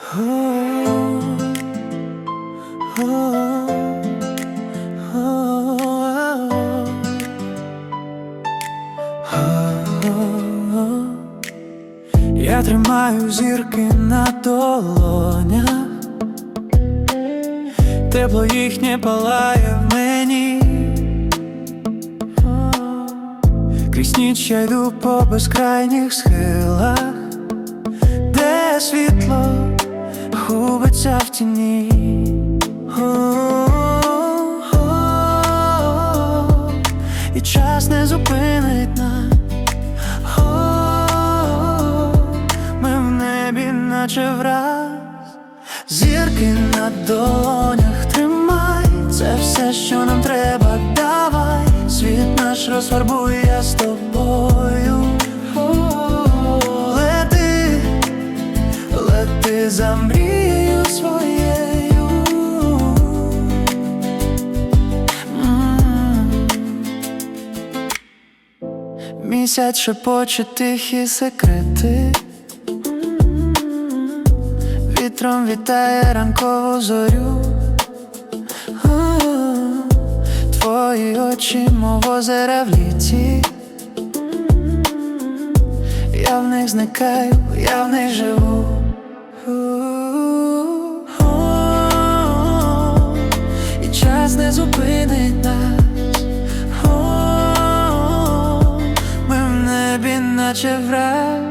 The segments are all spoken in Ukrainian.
Я тримаю зірки на долонях, тепло їхнє палає в мені. Крізь ніч я йду по безкрайніх схилах, де світло губиться в тіні. І час не зупинить нас. Ми в небі, наче враз, зірки на долонях тримай, це все, що нам треба, давай, світ наш розфарбуй я з тобою. О, Лети, лети за мрією Місяць шепоче тихі секрети, вітром вітає ранкову зорю. Твої очі, мов озера в літі. Я в них зникаю, я в них живу. І час не зупинить нас. Наче враз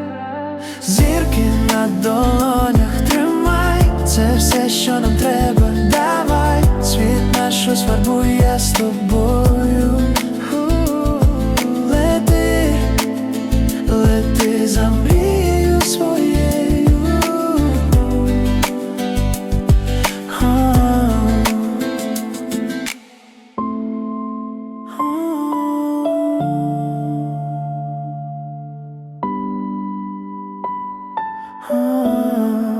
Зірки на долонях тримай, це все, що нам треба, Oh